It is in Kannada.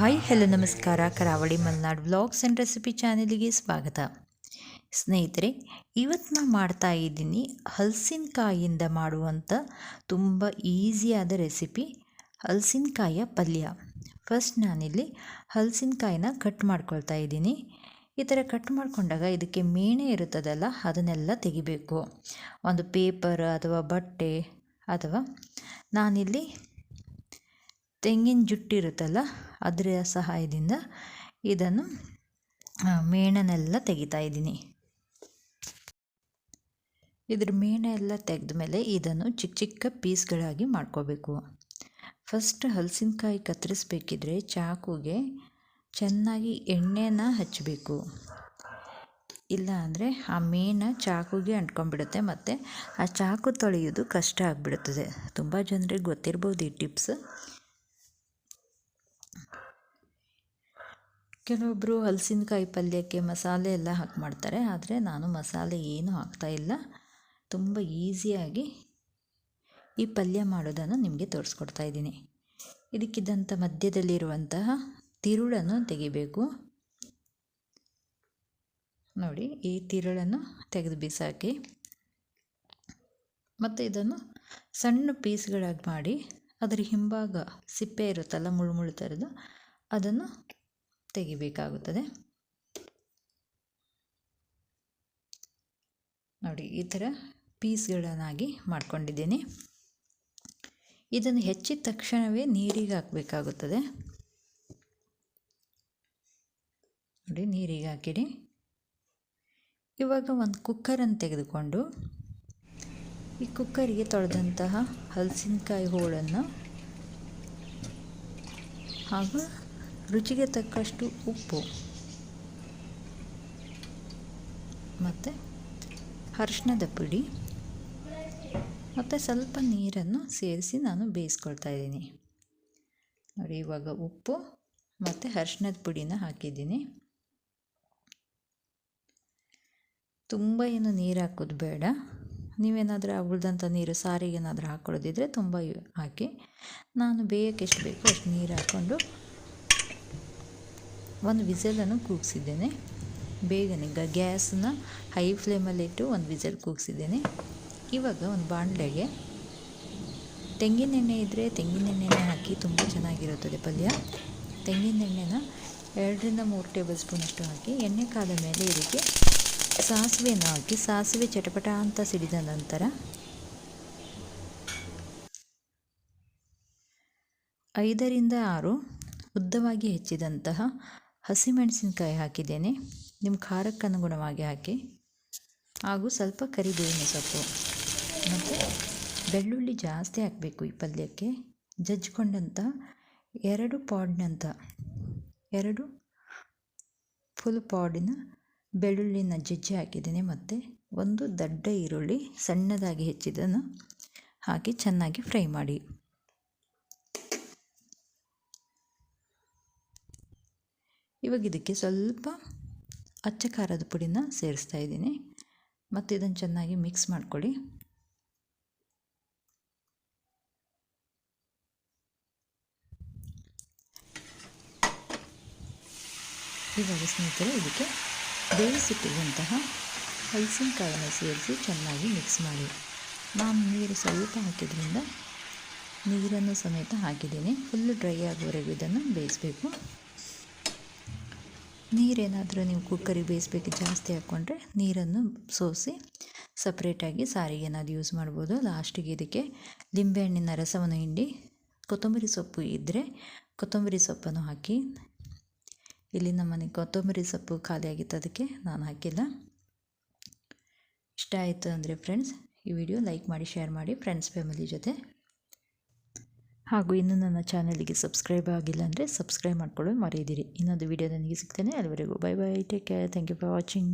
ಹಾಯ್, ಹಲೋ, ನಮಸ್ಕಾರ. Karavali Malenadu vlogs and recipe ಚಾನಲಿಗೆ ಸ್ವಾಗತ. ಸ್ನೇಹಿತರೆ, ಇವತ್ತು ನಾನು ಮಾಡ್ತಾ ಇದ್ದೀನಿ ಹಲಸಿನಕಾಯಿಯಿಂದ ಮಾಡುವಂಥ ತುಂಬ ಈಸಿಯಾದ ರೆಸಿಪಿ ಹಲಸಿನಕಾಯಿಯ ಪಲ್ಯ. ಫಸ್ಟ್ ನಾನಿಲ್ಲಿ ಹಲಸಿನಕಾಯಿನ ಕಟ್ ಮಾಡ್ಕೊಳ್ತಾ ಇದ್ದೀನಿ. ಈ ಥರ ಕಟ್ ಮಾಡಿಕೊಂಡಾಗ ಇದಕ್ಕೆ ಮೇಣೆ ಇರುತ್ತದಲ್ಲ, ಅದನ್ನೆಲ್ಲ ತೆಗಿಬೇಕು. ಒಂದು ಪೇಪರ್ ಅಥವಾ ಬಟ್ಟೆ ಅಥವಾ ನಾನಿಲ್ಲಿ ತೆಂಗಿನ ಜುಟ್ಟಿರುತ್ತಲ್ಲ ಅದರ ಸಹಾಯದಿಂದ ಇದನ್ನು ಮೇಣನೆಲ್ಲ ತೆಗಿತಾ ಇದ್ದೀನಿ. ಇದ್ರ ಮೇಣ ಎಲ್ಲ ತೆಗೆದ ಮೇಲೆ ಇದನ್ನು ಚಿಕ್ಕ ಚಿಕ್ಕ ಪೀಸ್ಗಳಾಗಿ ಮಾಡ್ಕೋಬೇಕು. ಫಸ್ಟ್ ಹಲಸಿನಕಾಯಿ ಕತ್ತರಿಸ್ಬೇಕಿದ್ರೆ ಚಾಕುಗೆ ಚೆನ್ನಾಗಿ ಎಣ್ಣೆನ ಹಚ್ಚಬೇಕು ಇಲ್ಲ ಅಂದರೆ ಆ ಮೇಣ ಚಾಕುಗೆ ಅಂಟ್ಕೊಂಡ್ಬಿಡುತ್ತೆ, ಮತ್ತು ಆ ಚಾಕು ತೊಳೆಯೋದು ಕಷ್ಟ ಆಗಿಬಿಡುತ್ತದೆ. ತುಂಬ ಜನರಿಗೆ ಗೊತ್ತಿರ್ಬೋದು ಈ ಟಿಪ್ಸ್ ಕೆಲವೊಬ್ಬರು ಹಲಸಿನಕಾಯಿ ಪಲ್ಯಕ್ಕೆ ಮಸಾಲೆ ಎಲ್ಲ ಹಾಕಿ ಮಾಡ್ತಾರೆ, ಆದರೆ ನಾನು ಮಸಾಲೆ ಏನೂ ಹಾಕ್ತಾಯಿಲ್ಲ ತುಂಬ ಈಸಿಯಾಗಿ ಈ ಪಲ್ಯ ಮಾಡೋದನ್ನು ನಿಮಗೆ ತೋರಿಸ್ಕೊಡ್ತಾ ಇದ್ದೀನಿ. ಇದಕ್ಕಿದ್ದಂಥ ಮಧ್ಯದಲ್ಲಿರುವಂತಹ ತಿರುಳನ್ನು ತೆಗಿಬೇಕು. ನೋಡಿ, ಈ ತಿರುಳನ್ನು ತೆಗೆದು ಬಿಸಾಕಿ, ಮತ್ತು ಇದನ್ನು ಸಣ್ಣ ಪೀಸ್ಗಳಾಗಿ ಮಾಡಿ, ಅದರ ಹಿಂಭಾಗ ಸಿಪ್ಪೆ ಇರುತ್ತಲ್ಲ ಮುಳು ಮುಳು ಥರದ್ದು, ಅದನ್ನು ತೆಗಿಬೇಕಾಗುತ್ತದೆ. ನೋಡಿ, ಈ ಥರ ಪೀಸ್ಗಳನ್ನಾಗಿ ಮಾಡ್ಕೊಂಡಿದ್ದೀನಿ. ಇದನ್ನು ಹೆಚ್ಚಿದ ತಕ್ಷಣವೇ ನೀರಿಗೆ ಹಾಕಬೇಕಾಗುತ್ತದೆ. ನೋಡಿ, ನೀರಿಗೆ ಹಾಕಿಡಿ ಇವಾಗ ಒಂದು ಕುಕ್ಕರನ್ನು ತೆಗೆದುಕೊಂಡು ಈ ಕುಕ್ಕರಿಗೆ ತೊಳೆದಂತಹ ಹಲಸಿನಕಾಯಿ ಹೋಳನ್ನು ಹಾಗೂ ರುಚಿಗೆ ತಕ್ಕಷ್ಟು ಉಪ್ಪು. ಮತ್ತು ಅರಿಶಿಣದ ಪುಡಿ. ಮತ್ತು ಸ್ವಲ್ಪ ನೀರನ್ನು ಸೇರಿಸಿ ನಾನು ಬೇಯಿಸ್ಕೊಳ್ತಾ ಇದ್ದೀನಿ. ನೋಡಿ, ಇವಾಗ ಉಪ್ಪು ಮತ್ತು ಅರಿಶಿಣದ ಪುಡಿನ ಹಾಕಿದ್ದೀನಿ. ತುಂಬ ಏನು ನೀರು ಹಾಕೋದು ಬೇಡ. ನೀವೇನಾದರೂ ಉಳಿದಂಥ ನೀರು ಸಾರಿಗೆ ಏನಾದರೂ ಹಾಕ್ಕೊಳ್ಳೋದಿದ್ರೆ ತುಂಬ ಹಾಕಿ. ನಾನು ಬೇಯಕ್ಕೆ ಎಷ್ಟು ಬೇಕೋ ಅಷ್ಟು ನೀರು ಹಾಕ್ಕೊಂಡು ಒಂದು ವಿಸಲನ್ನು ಕೂಗಿಸಿದ್ದೇನೆ. ಬೇಗನೆ ಗ ಗ್ಯಾಸನ್ನ ಹೈ ಫ್ಲೇಮಲ್ಲಿಟ್ಟು ಒಂದು ವಿಸಲ್ ಕೂಗಿಸಿದ್ದೇನೆ. ಇವಾಗ ಒಂದು ಬಾಣಲೆಗೆ ತೆಂಗಿನೆಣ್ಣೆ ಇದ್ದರೆ ತೆಂಗಿನೆಣ್ಣೆನ ಹಾಕಿ ತುಂಬ ಚೆನ್ನಾಗಿರುತ್ತದೆ ಪಲ್ಯ. ತೆಂಗಿನೆಣ್ಣೆನ ಎರಡರಿಂದ ಮೂರು ಟೇಬಲ್ ಸ್ಪೂನಷ್ಟು ಹಾಕಿ ಎಣ್ಣೆ ಕಾದ ಮೇಲೆ ಇದಕ್ಕೆ ಸಾಸಿವೆಯನ್ನು ಹಾಕಿ ಸಾಸಿವೆ ಚಟಪಟ ಅಂತ ಸಿಡಿದ ನಂತರ ಐದರಿಂದ ಆರು ಉದ್ದವಾಗಿ ಹೆಚ್ಚಿದಂತಹ ಹಸಿಮೆಣಸಿನ್ಕಾಯಿ ಹಾಕಿದ್ದೇನೆ. ನಿಮ್ಮ ಖಾರಕ್ಕೆ ಅನುಗುಣವಾಗಿ ಹಾಕಿ. ಹಾಗೂ ಸ್ವಲ್ಪ ಕರಿಬೇವಿನ ಸೊಪ್ಪು. ಮತ್ತು ಬೆಳ್ಳುಳ್ಳಿ ಜಾಸ್ತಿ ಹಾಕಬೇಕು ಈ ಪಲ್ಯಕ್ಕೆ. ಜಜ್ಜಿಕೊಂಡಂಥ ಎರಡು ಪಾಡ್ನಂಥ ಎರಡು ಫುಲ್ ಪಾಡಿನ ಬೆಳ್ಳುಳ್ಳಿನ ಜಜ್ಜಿ ಹಾಕಿದ್ದೇನೆ. ಮತ್ತು ಒಂದು ದಡ್ಡ ಈರುಳ್ಳಿ ಸಣ್ಣದಾಗಿ ಹೆಚ್ಚಿದ್ದನ್ನು ಹಾಕಿ ಚೆನ್ನಾಗಿ ಫ್ರೈ ಮಾಡಿ. ಇವಾಗ ಇದಕ್ಕೆ ಸ್ವಲ್ಪ ಅಚ್ಚ ಖಾರದ ಪುಡಿನ ಸೇರಿಸ್ತಾ ಇದ್ದೀನಿ. ಮತ್ತು ಇದನ್ನು ಚೆನ್ನಾಗಿ ಮಿಕ್ಸ್ ಮಾಡ್ಕೊಳ್ಳಿ. ಇವಾಗ ಸ್ನೇಹಿತರೆ ಇದಕ್ಕೆ ಬೇಯಿಸಿಟ್ಟಿರುವಂತಹ ಹಲಸಿನಕಾಯನ್ನು ಸೇರಿಸಿ ಚೆನ್ನಾಗಿ ಮಿಕ್ಸ್ ಮಾಡಿ. ನಾನು ನೀರು ಸ್ವಲ್ಪ ಹಾಕಿದ್ರಿಂದ ನೀರನ್ನು ಸಮೇತ ಹಾಕಿದ್ದೀನಿ. ಫುಲ್ಲು ಡ್ರೈ ಆಗುವವರೆಗೂ ಇದನ್ನು ಬೇಯಿಸಬೇಕು. ನೀರೇನಾದರೂ ನೀವು ಕುಕ್ಕರಿಗೆ ಬೇಯಿಸ್ಬೇಕು, ಜಾಸ್ತಿ ಹಾಕ್ಕೊಂಡ್ರೆ ನೀರನ್ನು ಸೋಸಿ ಸಪ್ರೇಟಾಗಿ ಸಾರಿಗೆ ಏನಾದರೂ ಯೂಸ್ ಮಾಡ್ಬೋದು. ಲಾಸ್ಟಿಗೆ ಇದಕ್ಕೆ ಲಿಂಬೆಹಣ್ಣಿನ ರಸವನ್ನು ಹಿಂಡಿ, ಕೊತ್ತಂಬರಿ ಸೊಪ್ಪು ಇದ್ದರೆ ಕೊತ್ತಂಬರಿ ಸೊಪ್ಪನ್ನು ಹಾಕಿ, ಇಲ್ಲಿ ನಮ್ಮನೆ ಕೊತ್ತಂಬರಿ ಸೊಪ್ಪು ಖಾಲಿಯಾಗಿತ್ತು ಅದಕ್ಕೆ ನಾನು ಹಾಕಿಲ್ಲ. ಇಷ್ಟ ಆಯಿತು ಅಂದರೆ ಫ್ರೆಂಡ್ಸ್ ಈ ವಿಡಿಯೋ ಲೈಕ್ ಮಾಡಿ ಶೇರ್ ಮಾಡಿ ಫ್ರೆಂಡ್ಸ್ ಫ್ಯಾಮಿಲಿ ಜೊತೆ. ಹಾಗೂ ಇನ್ನೂ ನನ್ನ ಚಾನಲಿಗೆ ಸಬ್ಸ್ಕ್ರೈಬ್ ಆಗಿಲ್ಲ ಅಂದರೆ ಸಬ್ಸ್ಕ್ರೈಬ್ ಮಾಡ್ಕೊಳ್ಳೋದು ಮರೆಯದಿರಿ. ಇನ್ನೊಂದು ವೀಡಿಯೋ ನನಗೆ ಸಿಗ್ತೇನೆ. ಅಲ್ಲಿವರೆಗೂ bye bye take care thank you for watching